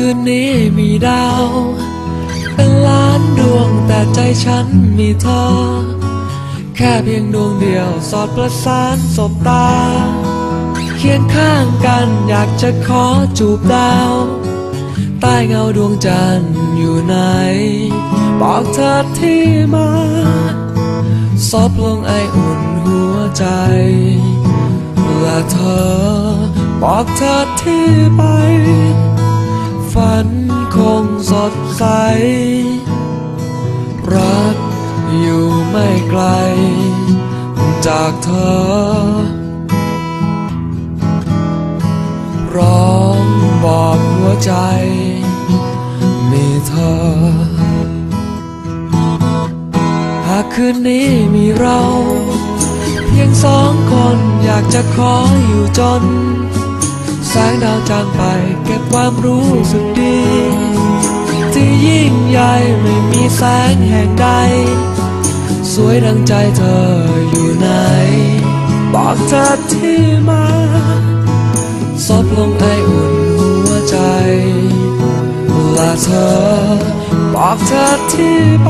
คืนนี้มีดาว เป็นล้านดวงแต่ใจฉันมีเธอ แค่เพียงดวงเดียวสอดประสานสบตา เคียงข้างกันอยากจะขอจูบดาว ใต้เงาดวงจันทร์อยู่ไหน บอกเธอที่มาซบลงไออุ่นหัวใจและเธอบอกเธอที่ไป ดใส รักอยู่ไม่ไกล จากเธอ ร้องบอกหัวใจ มีเธอ หากคืนนี้มีเราเพียงสองคนอยากจะขออยู่จน แสงดาวจางไปเก็บความรู้สึกดี ที่ยิ่งใหญ่ไม่มีแสงแห่งใด สวยดังใจเธออยู่ไหน บอกเธอที่มาซบลงไออุ่นหัวใจละเธอ บอกเธอที่ไป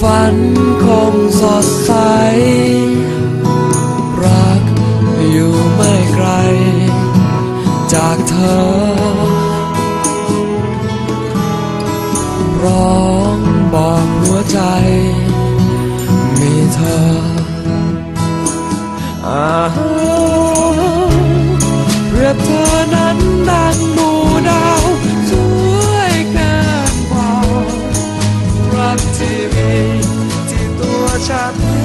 ฝันคงสดใส รักอยู่ไม่ไกล จากเธอ ร้องบอกหัวใจ มีเธออาเปรียบเธอนั้นดังหมู่ดาวสวยเกินกว่ารักที่มีที่ตัวฉัน